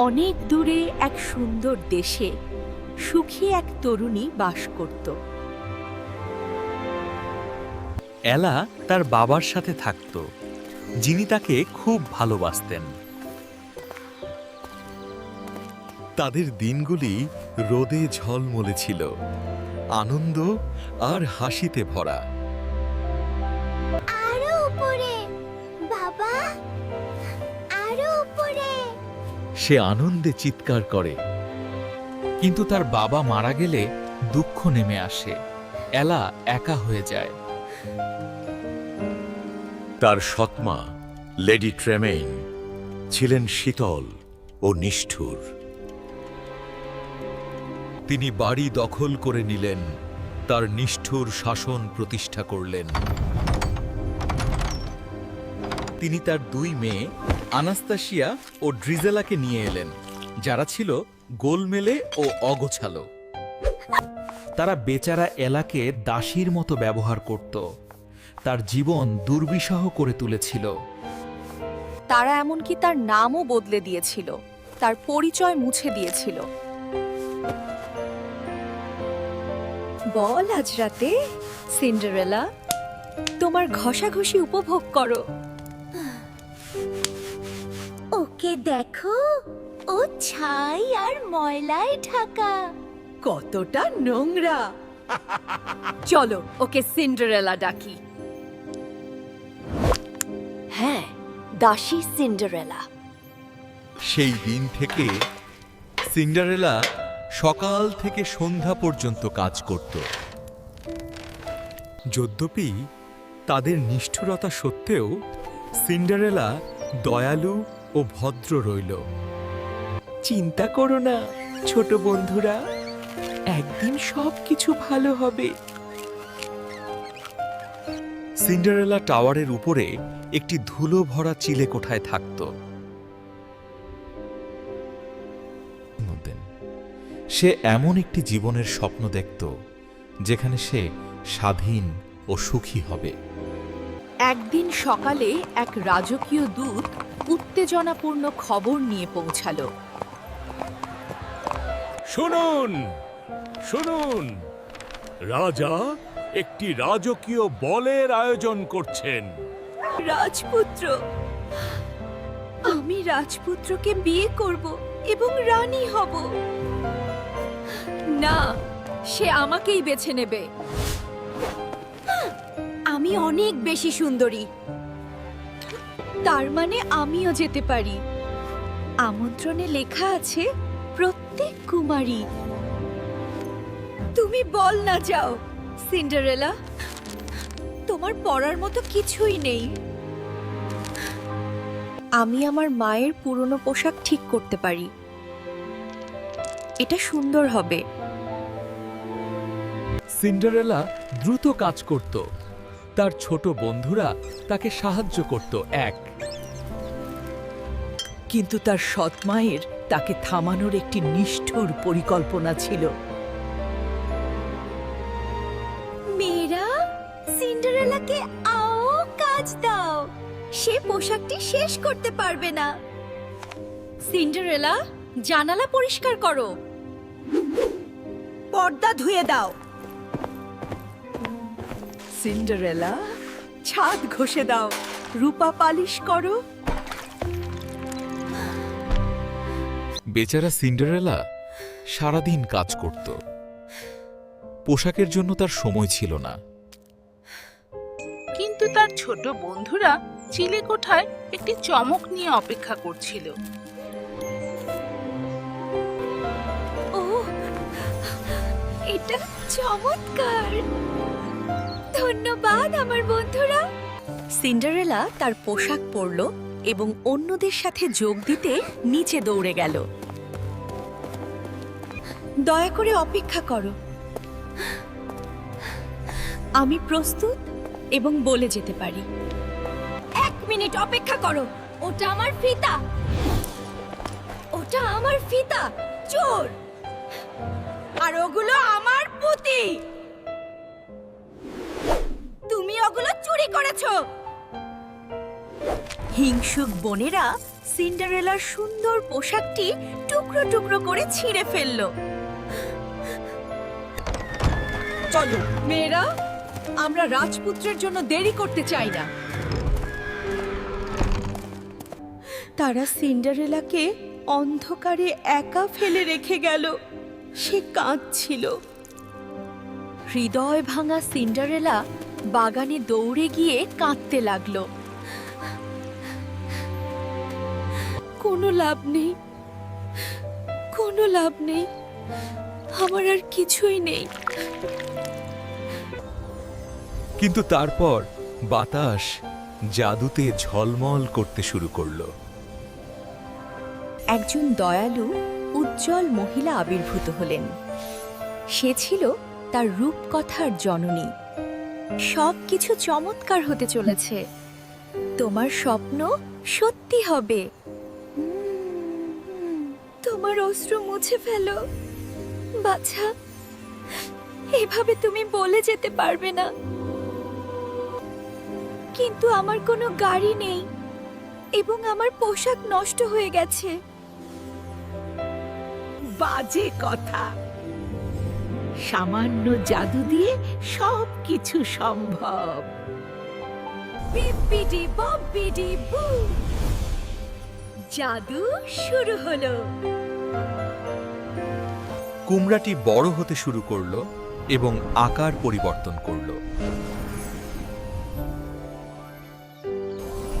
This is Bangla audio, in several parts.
অনেক দূরে এক সুন্দর দেশে সুখী এক তরুণী বাস করত। এলা তার বাবার সাথে থাকত। যিনি তাকে খুব ভালোবাসতেন। তাদের দিনগুলি রোদে ঝলমলে ছিল। আনন্দ আর হাসিতে ভরা। সে আনন্দে চিৎকার করে। কিন্তু তার বাবা মারা গেলে দুঃখ নেমে আসে। এলা একা হয়ে যায়। তার সৎমা, লেডি ট্রেমেইন, ছিলেন শীতল ও নিষ্ঠুর। তিনি বাড়ি দখল করে নিলেন, তার নিষ্ঠুর শাসন প্রতিষ্ঠা করলেন। তিনি তার দুই মেয়ে আনাস্তাসিয়া ও ড্রিজেলাকে নিয়ে এলেন, যারা ছিল গোলমেলে ও অগোছালো। তারা বেচারা এলাকে দাসীর মতো ব্যবহার করত। তার জীবন দুর্বিষহ করে তুলেছিল। তারা এমনকি তার নামও বদলে দিয়েছিল, তার পরিচয় মুছে দিয়েছিল। বল আজ রাতে, সিন্ডারেলা। তোমার ঘষাঘষি উপভোগ করো। ওকে দেখো ও ছাই আর ময়লায় ঢাকা। কতটা নোংরা। চলো ওকে সিন্ডারেলা ডাকি। হ্যাঁ দাসী সিন্ডারেলা। সেই দিন থেকে সিন্ডারেলা সকাল থেকে সন্ধ্যা পর্যন্ত কাজ করত। যদ্যপি তাদের নিষ্ঠুরতা সত্ত্বেও সিন্ডারেলা দয়ালু ও ভদ্র রইল। চিন্তা করো না ছোট বন্ধুরা একদিন সব কিছু ভালো হবে। সিন্ডারেলা টাওয়ারের উপরে একটি ধুলো ভরা চিলে কোঠায় থাকত। সে এমন একটি জীবনের স্বপ্ন দেখত যেখানে সে স্বাধীন ও সুখী হবে। একদিন সকালে এক রাজকীয় দূত উত্তেজনাপূর্ণ খবর নিয়ে পৌঁছালো। শুনুন শুনুন। রাজা একটি রাজকীয় বলের আয়োজন করছেন। রাজপুত্র আমি রাজপুত্রকে বিয়ে করব এবং রানী হব। না সে আমাকেই বেছে নেবে। আমি অনেক বেশি সুন্দরী। তার মানে আমিও যেতে পারি। আমন্ত্রণে লেখা আছে, প্রত্যেক কুমারী। তুমি বল না যাও, সিন্ডারেলা। তোমার পড়ার মতো কিছুই নেই। আমি আমার মায়ের পুরনো পোশাক ঠিক করতে পারি। এটা সুন্দর হবে। সিন্ডারেলা দ্রুত কাজ করত। তার ছোট বন্ধুরা তাকে সাহায্য করত এক। কিন্তু তার সৎ মায়ের তাকে থামানোর একটি নিষ্ঠুর পরিকল্পনা ছিল। মেয়েরা সিন্ডারেলাকে আও কাজ দাও। সে পোশাকটি শেষ করতে পারবে না। সিন্ডারেলা জানালা পরিষ্কার করো। পর্দা ধুয়ে দাও। সিন্ডারেলা ছাদ ঘষে দাও রূপা পালিশ করো। বেচারা সিন্ডারেলা সারাদিন কাজ করত। পোশাকের জন্য তার সময় ছিল না। কিন্তু তার ছোট বন্ধুরা চিলে কোঠায় একটি চমক নিয়ে অপেক্ষা করছিল। ও এটা চমৎকার! ধন্যবাদ আমার বন্ধুরা। সিন্ডারেলা তার পোশাক পরল এবং অন্যদের সাথে যোগ দিতে নিচে দৌড়ে গেল। দয়া করে অপেক্ষা করো। আমি প্রস্তুত এবং বলে যেতে পারি। এক মিনিট অপেক্ষা করো। ওটা আমার ফিতা। ওটা আমার ফিতা। চোর। আর ওগুলো আমার পুঁতি। চুরি করেছ। হিংসুক বোনেরা সিন্ডারেলার সুন্দর পোশাকটি টুকরো টুকরো করে ছিঁড়ে ফেলল। চলো, মেয়েরা, আমরা রাজপুত্রের জন্য দেরি করতে চাই না। তারা সিন্ডারেলাকে অন্ধকারে একা ফেলে রেখে গেল। সে কাঁদছিল। হৃদয় ভাঙা সিন্ডারেলা বাগানে দৌড়ে গিয়ে কাঁদতে লাগল। কোনো লাভ নেই। কোনো লাভ নেই। আমার আর কিছুই নেই। কিন্তু তারপর বাতাস জাদুতে ঝলমল করতে শুরু করল। একজন দয়ালু উজ্জ্বল মহিলা আবির্ভূত হলেন। সে ছিল তার রূপকথার জননী। সব কিছু চমৎকার হতে চলেছে। তোমার স্বপ্ন সত্যি হবে। তোমার অস্ত্র মুছে ফেলো। বাছা, এভাবে তুমি বলে যেতে পারবে না। কিন্তু আমার কোনো গাড়ি নেই এবং আমার পোশাক নষ্ট হয়ে গেছে। বাজে কথা। সামান্য জাদু দিয়ে সব কিছু সম্ভব। বিপিডি ববিডি বু। জাদু শুরু হলো। কুমড়াটি বড় হতে শুরু করল এবং আকার পরিবর্তন করল।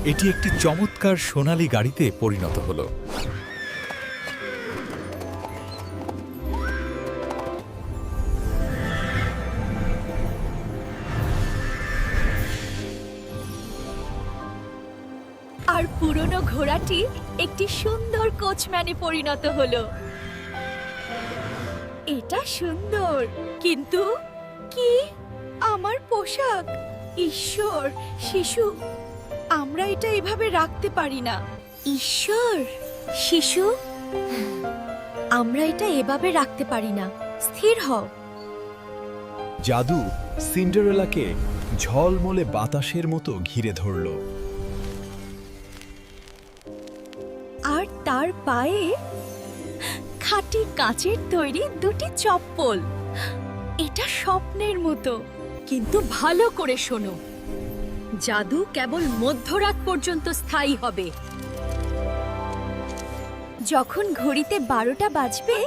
এটি একটি চমৎকার সোনালী গাড়িতে পরিণত হলো। ঘোড়াটি একটি সুন্দর কোচম্যানে পরিণত হলো। এটা সুন্দর, কিন্তু কি আমার পোশাক? ঈশ্বর, শিশু, আমরা এটা এভাবে রাখতে পারি না। ঈশ্বর, শিশু, আমরা এটা এভাবে রাখতে পারি না। স্থির হও। জাদু সিন্ডারেলাকে ঝলমলে বাতাসের মতো ঘিরে ধরল। তার পায়ে খাঁটি কাচের তৈরি দুটি চপ্পল। এটা স্বপ্নের মতো, কিন্তু ভালো করে শোনো। জাদু কেবল মধ্যরাত পর্যন্ত স্থায়ী হবে। যখন ঘড়িতে বারোটা বাজবে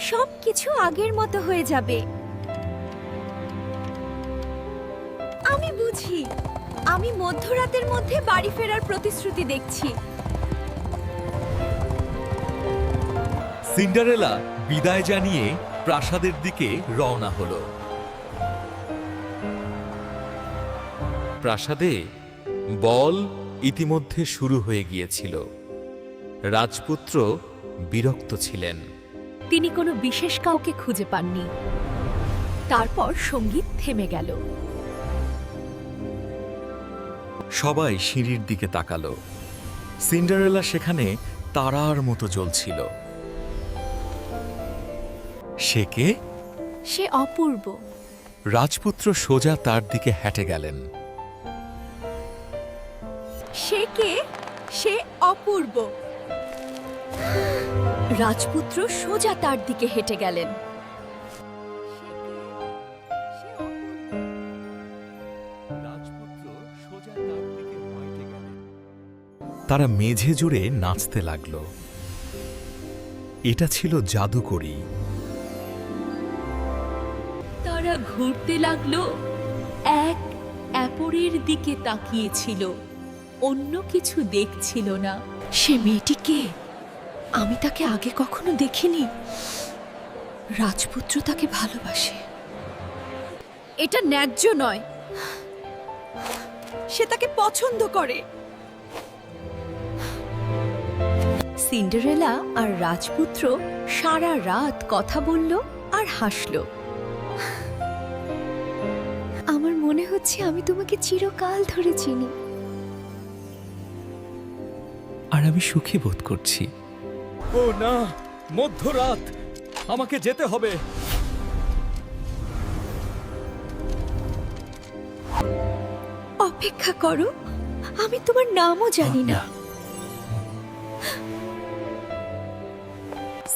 সব কিছু আগের মতো হয়ে যাবে। আমি বুঝি, আমি মধ্যরাতের মধ্যে বাড়ি ফেরার প্রতিশ্রুতি দেখছি। সিন্ডারেলা বিদায় জানিয়ে প্রাসাদের দিকে রওনা হল। প্রাসাদে বল ইতিমধ্যে শুরু হয়ে গিয়েছিল। রাজপুত্র বিরক্ত ছিলেন। তিনি কোনো বিশেষ কাউকে খুঁজে পাননি। তারপর সংগীত থেমে গেল। সবাই সিঁড়ির দিকে তাকালো। সিন্ডারেলা সেখানে তারার মতো জ্বলছিল। সে কে? সে অপূর্ব। রাজপুত্র সোজা তার দিকে হেঁটে গেলেন। সে কে? সে অপূর্ব। রাজপুত্র সোজা তার দিকে হেঁটে গেলেন। তারা মেঝে জুড়ে নাচতে লাগল। এটা ছিল জাদুকরি। ঘুরতে লাগল এক অ্যাপরের দিকে তাকিয়েছিল অন্য কিছু দেখছিল না। সে মেয়েটি কে? আমি তাকে আগে কখনো দেখিনি। রাজপুত্র তাকে ভালোবাসে। এটা ন্যায্য নয়। সে তাকে পছন্দ করে। সিন্ডারেলা আর রাজপুত্র সারা রাত কথা বলল আর হাসল। হচ্ছে আমি তোমাকে চিরকাল ধরে চিনি। আর আমি সুখী বোধ করছি। ও না মধ্যরাত আমাকে যেতে হবে। অপেক্ষা করো আমি তোমার নামও জানি না।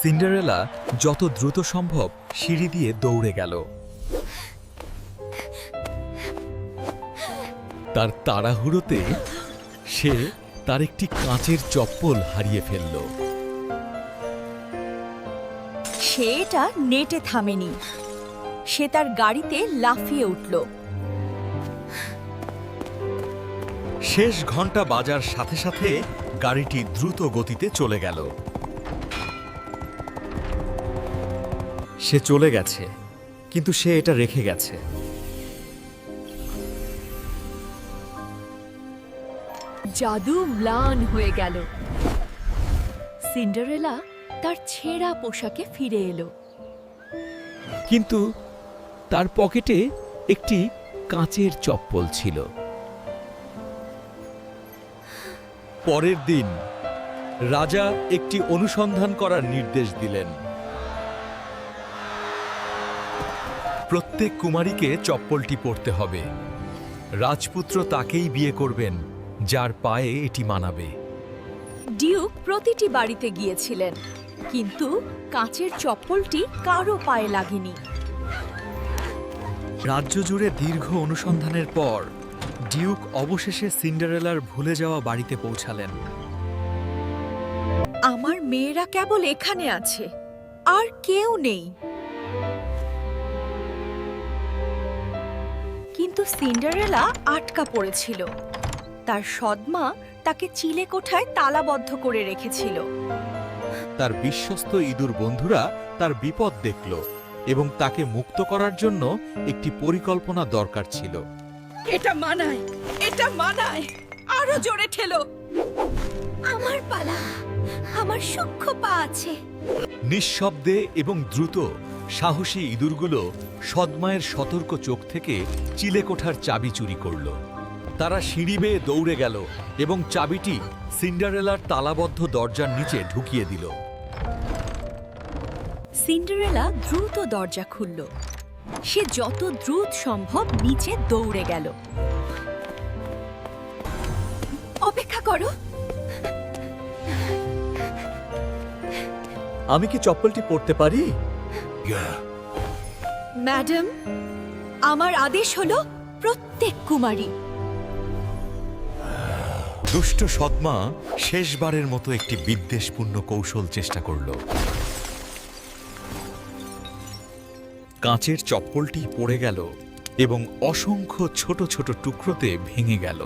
সিন্ডারেলা যত দ্রুত সম্ভব সিঁড়ি দিয়ে দৌড়ে গেল। তার তাড়াহুড়োতে সে তার একটি কাঁচের চপ্পল হারিয়ে ফেলল। সে এটা নেটে থামেনি। সে তার গাড়িতে লাফিয়ে উঠল। শেষ ঘণ্টা বাজার সাথে সাথে গাড়িটি দ্রুত গতিতে চলে গেল। সে চলে গেছে কিন্তু সে এটা রেখে গেছে। জাদু ম্লান হয়ে গেল। সিন্ডারেলা তার ছেঁড়া পোশাকে ফিরে এলো। কিন্তু তার পকেটে একটি কাঁচের চপ্পল ছিল। পরের দিন রাজা একটি অনুসন্ধান করার নির্দেশ দিলেন। প্রত্যেক কুমারীকে চপ্পলটি পরতে হবে। রাজপুত্র তাকেই বিয়ে করবেন। যার পায়ে এটি মানাবে। ডিউক প্রতিটি বাড়িতে গিয়েছিলেন কিন্তু কাঁচের চপ্পলটি কারও পায়ে লাগেনি। রাজ্য জুড়ে দীর্ঘ অনুসন্ধানের পর ডিউক অবশেষে সিন্ডারেলার ভুলে যাওয়া বাড়িতে পৌঁছালেন। আমার মেয়েরা কেবল এখানে আছে আর কেউ নেই। কিন্তু সিন্ডারেলা আটকা পড়েছিল। তার সদমা তাকে চিলে কোঠায় তালাবদ্ধ করে রেখেছিল। তার বিশ্বস্ত ইঁদুর বন্ধুরা তার বিপদ দেখল এবং তাকে মুক্ত করার জন্য একটি পরিকল্পনা দরকার ছিল। এটা মানায় এটা মানায়। আরও জোরে ঠেলো। আমার পালা আমার সূক্ষ্ম পা আছে। নিঃশব্দে এবং দ্রুত সাহসী ইঁদুরগুলো সদমায়ের সতর্ক চোখ থেকে চিলেকোঠার চাবি চুরি করল। তারা সিঁড়ি বেয়ে দৌড়ে গেল এবং চাবিটি সিন্ডারেলার তালাবদ্ধ দরজার নিচে ঢুকিয়ে দিল। সিন্ডারেলা দ্রুত দরজা খুলল। সে যত দ্রুত সম্ভব নিচে দৌড়ে গেল। অপেক্ষা করো। আমি কি চপ্পলটি পরতে পারি? ম্যাডাম আমার আদেশ হলো প্রত্যেক কুমারী দুষ্ট সৎমা শেষবারের মতো একটি বিদ্বেষপূর্ণ কৌশল চেষ্টা করল। কাঁচের চপ্পলটি পড়ে গেল এবং অসংখ্য ছোট ছোট টুকরোতে ভেঙে গেল।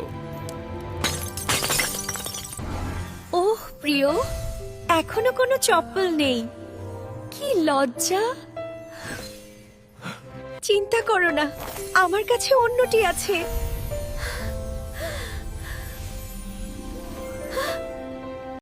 ওহ, প্রিয়, এখনও কোনো চপ্পল নেই। কি লজ্জা। চিন্তা করো না, আমার কাছে অন্যটি আছে।